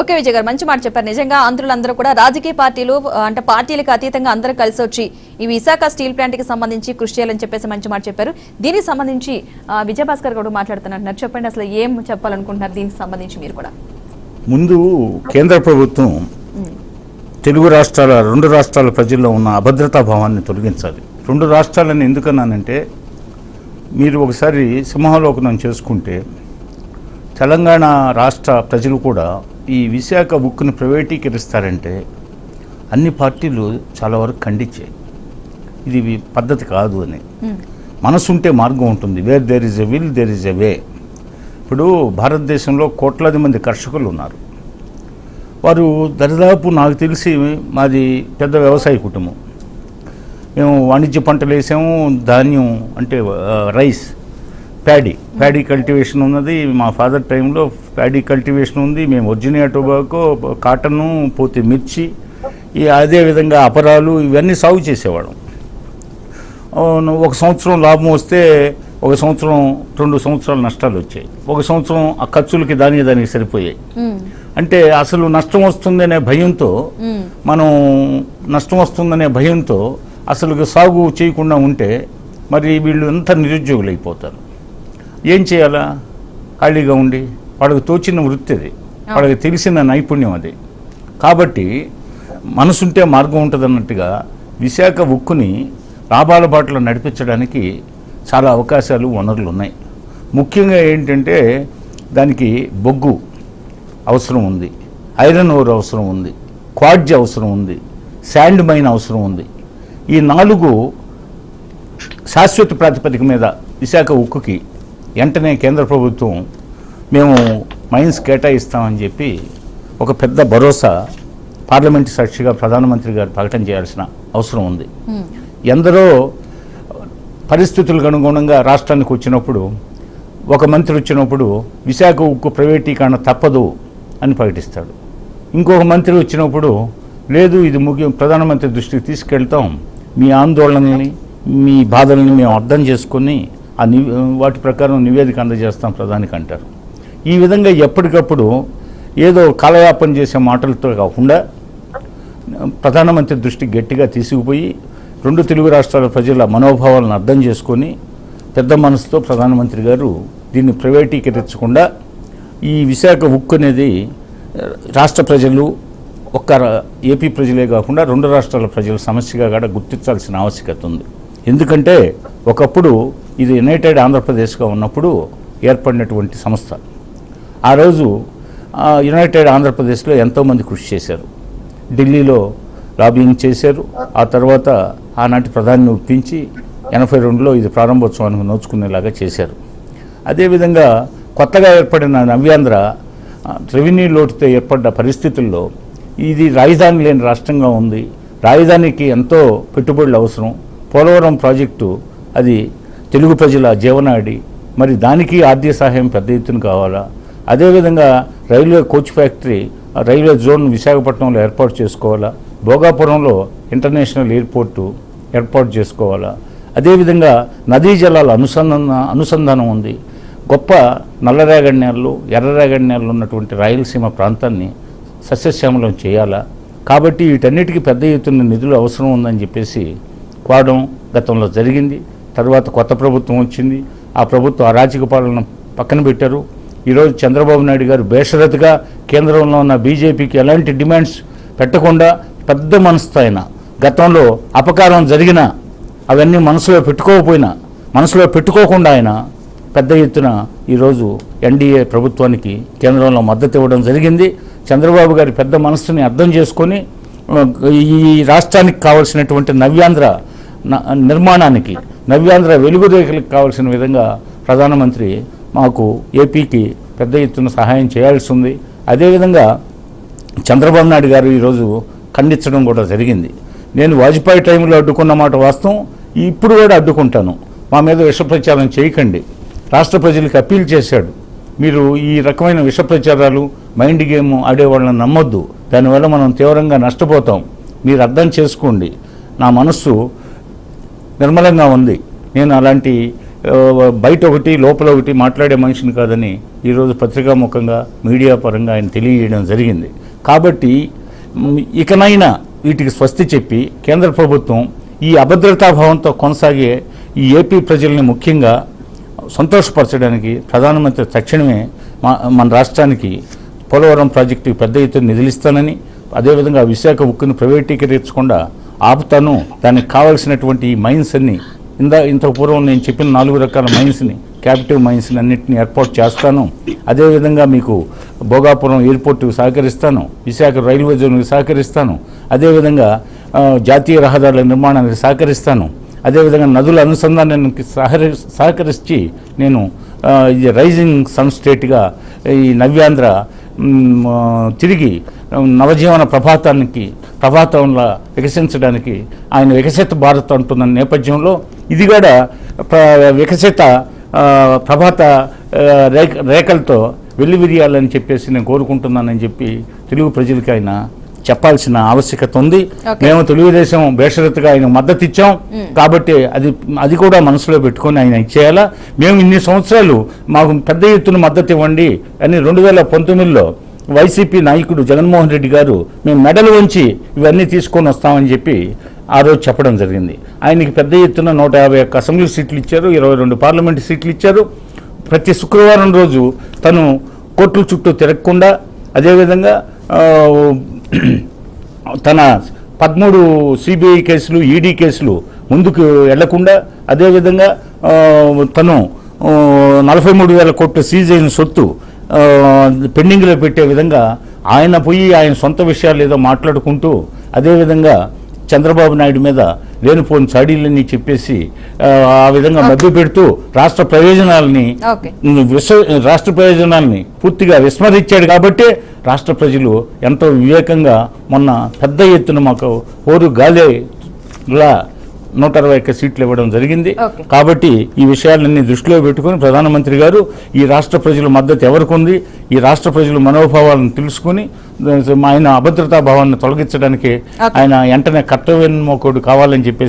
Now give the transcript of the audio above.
Okay Vijay గారు మంచి మాట చెప్పారు. నిజంగా ఆంధ్రులందరూ కూడా రాజకీయ పార్టీలు అంటే పార్టీలకు అతీతంగా అందరూ కలిసి వచ్చి ఈ విశాఖ స్టీల్ ప్లాంట్కి సంబంధించి కృషి చేయాలని చెప్పేసి మంచి మాట చెప్పారు. దీనికి సంబంధించి విజయభాస్కర్ గౌడ్ మాట్లాడుతున్నారు. చెప్పండి అసలు ఏం చెప్పాలనుకుంటున్నారు దీనికి సంబంధించి మీరు కూడా. ముందు కేంద్ర ప్రభుత్వం తెలుగు రాష్ట్రాల రెండు రాష్ట్రాల ప్రజల్లో ఉన్న అభద్రతా భావాన్ని తొలగించాలి. రెండు రాష్ట్రాలని ఎందుకన్నానంటే మీరు ఒకసారి సింహావలోకనం చేసుకుంటే తెలంగాణ రాష్ట్ర ప్రజలు కూడా ఈ విశాఖ ఉక్కుని ప్రైవేటీకరిస్తారంటే అన్ని పార్టీలు చాలా వరకు ఖండించాయి ఇది పద్ధతి కాదు అని. మనసుంటే మార్గం ఉంటుంది. Where there is a will there is a way. ఇప్పుడు భారతదేశంలో కోట్లాది మంది కర్షకులు ఉన్నారు వారు దరిదాపు నాకు తెలిసి మాది పెద్ద వ్యవసాయ కుటుంబం. మేము వాణిజ్య పంటలు వేసాము ధాన్యం అంటే రైస్. ప్యాడీ. ప్యాడీ కల్టివేషన్ ఉన్నది. మా ఫాదర్ టైంలో ప్యాడీ కల్టివేషన్ ఉంది. మేము ఒరిజినియా టొబాకో కాటను పోతే మిర్చి ఈ అదేవిధంగా అపరాలు ఇవన్నీ సాగు చేసేవాళ్ళం. ఒక సంవత్సరం లాభం వస్తే ఒక సంవత్సరం రెండు సంవత్సరాలు నష్టాలు వచ్చాయి. ఒక సంవత్సరం ఆ ఖర్చులకి దానికి దానికి సరిపోయాయి. అంటే అసలు నష్టం వస్తుందనే భయంతో మనం నష్టం వస్తుందనే భయంతో అసలు సాగు చేయకుండా ఉంటే మరి వీళ్ళు ఎంత నిరుద్యోగులు అయిపోతారు ఏం చేయాలా? ఖాళీగా ఉండి వాళ్ళకి తోచిన వృత్తి అది. వాళ్ళకి తెలిసిన నైపుణ్యం అది. కాబట్టి మనసుంటే మార్గం ఉంటుంది అన్నట్టుగా విశాఖ ఉక్కుని లాభాల బాటలో నడిపించడానికి చాలా అవకాశాలు వనరులు ఉన్నాయి. ముఖ్యంగా ఏంటంటే దానికి బొగ్గు అవసరం ఉంది. ఐరన్ ఓర్ అవసరం ఉంది. క్వాడ్జ్ అవసరం ఉంది. శాండ్ మైన్ అవసరం ఉంది. ఈ నాలుగు శాశ్వత ప్రాతిపదిక మీద విశాఖ ఉక్కుకి వెంటనే కేంద్ర ప్రభుత్వం మేము మైన్స్ కేటాయిస్తామని చెప్పి ఒక పెద్ద భరోసా పార్లమెంటు సాక్షిగా ప్రధానమంత్రి గారు ప్రకటన చేయాల్సిన అవసరం ఉంది. ఎందరో పరిస్థితులకు అనుగుణంగా రాష్ట్రానికి వచ్చినప్పుడు ఒక మంత్రి వచ్చినప్పుడు విశాఖ ఉక్కు ప్రైవేటీకరణ తప్పదు అని ప్రకటిస్తాడు. ఇంకొక మంత్రి వచ్చినప్పుడు లేదు ఇది ముఖ్యం ప్రధానమంత్రి దృష్టికి తీసుకెళ్తాం మీ ఆందోళనల్ని మీ బాధల్ని మేము అర్థం చేసుకొని ఆ ని వాటి ప్రకారం నివేదిక అందజేస్తాం ప్రధానికి అంటారు. ఈ విధంగా ఎప్పటికప్పుడు ఏదో కాలయాపన చేసే మాటలతో కాకుండా ప్రధానమంత్రి దృష్టి గట్టిగా తీసుకుపోయి రెండు తెలుగు రాష్ట్రాల ప్రజల మనోభావాలను అర్థం చేసుకొని పెద్ద మనసుతో ప్రధానమంత్రి గారు దీన్ని ప్రైవేటీకరించకుండా ఈ విశాఖ ఉక్కు అనేది రాష్ట్ర ప్రజలు ఒక్క రా- ఏపీ ప్రజలే కాకుండా రెండు రాష్ట్రాల ప్రజల సమస్యగా కూడా గుర్తించాల్సిన ఆవశ్యకత ఉంది. ఎందుకంటే ఒకప్పుడు ఇది యునైటెడ్ ఆంధ్రప్రదేశ్గా ఉన్నప్పుడు ఏర్పడినటువంటి సంస్థ. ఆ రోజు యునైటెడ్ ఆంధ్రప్రదేశ్లో ఎంతోమంది కృషి చేశారు. ఢిల్లీలో లాబింగ్ చేశారు. ఆ తర్వాత ఆనాటి ప్రధాని ఒప్పించి ఎనభై రెండులో ఇది ప్రారంభోత్సవానికి నోచుకునేలాగా చేశారు. అదేవిధంగా కొత్తగా ఏర్పడిన నవ్యాంధ్ర రెవెన్యూ లోటుతో ఏర్పడ్డ పరిస్థితుల్లో ఇది రాజధాని లేని రాష్ట్రంగా ఉంది. రాజధానికి ఎంతో పెట్టుబడులు అవసరం. పోలవరం ప్రాజెక్టు అది తెలుగు ప్రజల జీవనాడి మరి దానికి ఆర్థిక సహాయం పెద్ద ఎత్తున కావాలా? అదేవిధంగా railway coach factory railway zone విశాఖపట్నంలో ఏర్పాటు చేసుకోవాలా? భోగాపురంలో ఇంటర్నేషనల్ ఎయిర్పోర్టు ఏర్పాటు చేసుకోవాలా? అదేవిధంగా నదీ జలాల అనుసంధాన అనుసంధానం ఉంది. గొప్ప నల్లరేగడి నేలలు ఎర్రరేగడి నేలలు ఉన్నటువంటి రాయలసీమ ప్రాంతాన్ని సస్యశ్యామలం చేయాలా? కాబట్టి వీటన్నిటికీ పెద్ద ఎత్తున నిధులు అవసరం ఉందని చెప్పేసి వాడడం గతంలో జరిగింది. తర్వాత కొత్త ప్రభుత్వం వచ్చింది. ఆ ప్రభుత్వం అరాచక పాలన పక్కన పెట్టారు. ఈరోజు చంద్రబాబు నాయుడు గారు బేషరతుగా కేంద్రంలో ఉన్న బీజేపీకి ఎలాంటి డిమాండ్స్ పెట్టకుండా పెద్ద మనసుతో ఆయన గతంలో అపకారం జరిగినా అవన్నీ మనసులో పెట్టుకోకపోయినా మనసులో పెట్టుకోకుండా ఆయన పెద్ద ఎత్తున ఈరోజు ఎన్డీఏ ప్రభుత్వానికి కేంద్రంలో మద్దతు ఇవ్వడం జరిగింది. చంద్రబాబు గారి పెద్ద మనస్సుని అర్థం చేసుకొని ఈ రాష్ట్రానికి కావాల్సినటువంటి నవ్యాంధ్ర నిర్మాణానికి నవ్యాంధ్ర వెలుగురేఖలకు కావాల్సిన విధంగా ప్రధానమంత్రి మాకు ఏపీకి పెద్ద ఎత్తున సహాయం చేయాల్సి ఉంది. అదేవిధంగా చంద్రబాబు నాయుడు గారు ఈరోజు ఖండించడం కూడా జరిగింది. నేను వాజ్పేయి టైంలో అడ్డుకున్న మాట వాస్తవం. ఇప్పుడు కూడా అడ్డుకుంటాను. మా మీద విష ప్రచారం చేయకండి. రాష్ట్ర ప్రజలకు అప్పీల్ చేశాడు. మీరు ఈ రకమైన విష ప్రచారాలు మైండ్ గేమ్ ఆడేవాళ్ళని నమ్మొద్దు. దానివల్ల మనం తీవ్రంగా నష్టపోతాం. మీరు అర్థం చేసుకోండి. నా మనస్సు నిర్మలంగా ఉంది. నేను అలాంటి బయట ఒకటి లోపల ఒకటి మాట్లాడే మనిషిని కాదని ఈరోజు పత్రికాముఖంగా మీడియా పరంగా ఆయన తెలియజేయడం జరిగింది. కాబట్టి ఇకనైనా వీటికి స్వస్తి చెప్పి కేంద్ర ప్రభుత్వం ఈ అభద్రతాభావంతో కొనసాగే ఈ ఏపీ ప్రజల్ని ముఖ్యంగా సంతోషపరచడానికి ప్రధానమంత్రి తక్షణమే మా- మన రాష్ట్రానికి పోలవరం ప్రాజెక్టుకి పెద్ద ఎత్తున నిధులిస్తానని అదేవిధంగా విశాఖ ఉక్కును ప్రైవేటీకరించకుండా ఆపుతాను. దానికి కావలసినటువంటి ఈ మైన్స్ అన్ని. ఇందా ఇంత పూర్వం నేను చెప్పిన నాలుగు రకాల మైన్స్ని క్యాపిటివ్ మైన్స్ని అన్నింటిని ఏర్పాటు చేస్తాను. అదేవిధంగా మీకు భోగాపురం ఎయిర్పోర్టుకు సహకరిస్తాను. విశాఖ రైల్వే జోన్కి సహకరిస్తాను. అదేవిధంగా జాతీయ రహదారుల నిర్మాణానికి సహకరిస్తాను. అదేవిధంగా నదుల అనుసంధానానికి సహరి సహకరించి నేను ఇది రైజింగ్ సన్ స్టేట్గా ఈ నవ్యాంధ్ర తిరిగి నవజీవన ప్రభాతానికి ప్రభాతంలా వికసించడానికి ఆయన వికసిత భారత్ అంటున్న నేపథ్యంలో ఇది కూడా ప్ర- వికసిత ప్రభాత రేఖ రేఖలతో వెల్లివిరియాలని చెప్పేసి నేను కోరుకుంటున్నానని చెప్పి తెలుగు ప్రజలకి ఆయన చెప్పాల్సిన ఆవశ్యకత ఉంది. మేము తెలుగుదేశం బేషరతుగా ఆయన మద్దతు ఇచ్చాం. కాబట్టి అది అది కూడా మనసులో పెట్టుకొని ఆయన ఇచ్చేయాలా? మేము ఇన్ని సంవత్సరాలు మాకు పెద్ద ఎత్తున మద్దతు ఇవ్వండి అని రెండు వేల పంతొమ్మిదిలో వైసీపీ నాయకుడు జగన్మోహన్ రెడ్డి గారు మేము మెడలు ఉంచి ఇవన్నీ తీసుకొని వస్తామని చెప్పి ఆ రోజు చెప్పడం జరిగింది. ఆయనకి పెద్ద ఎత్తున నూట యాభై ఒక్క అసెంబ్లీ సీట్లు ఇచ్చారు ఇరవై రెండు పార్లమెంటు సీట్లు ఇచ్చారు. ప్రతి శుక్రవారం రోజు తను కోర్టుల చుట్టూ తిరగకుండా అదేవిధంగా తన పదమూడు సిబిఐ కేసులు ఈడీ కేసులు ముందుకు వెళ్ళకుండా అదేవిధంగా తను నలభై మూడు వేల కోట్లు సీజ్ అయిన సొత్తు పెండింగ్లో పెట్టే విధంగా ఆయన పోయి ఆయన సొంత విషయాలు ఏదో మాట్లాడుకుంటూ అదేవిధంగా చంద్రబాబు నాయుడు మీద లేనిపోని చాడీలన్నీ చెప్పేసి ఆ, విధంగా మభ్య పెడుతూ రాష్ట్ర ప్రయోజనాలని విశ్వ రాష్ట్ర ప్రయోజనాల్ని పూర్తిగా విస్మరించాడు కాబట్టి రాష్ట్ర ప్రజలు ఎంతో వివేకంగా మొన్న పెద్ద ఎత్తున మాకు ఓరు గాలిలా నూట అరవై ఒక్క సీట్లు ఇవ్వడం జరిగింది. కాబట్టి ఈ విషయాలన్నీ దృష్టిలో పెట్టుకుని ప్రధానమంత్రి గారు ఈ రాష్ట్ర ప్రజల మద్దతు ఎవరికి ఉంది ఈ రాష్ట్ర ప్రజల మనోభావాలను తెలుసుకుని ఆయన అభద్రతా భావాన్ని తొలగించడానికి. ఆయన వెంటనే కర్తవ్యోన్మోకుడు కావాలని చెప్పేసి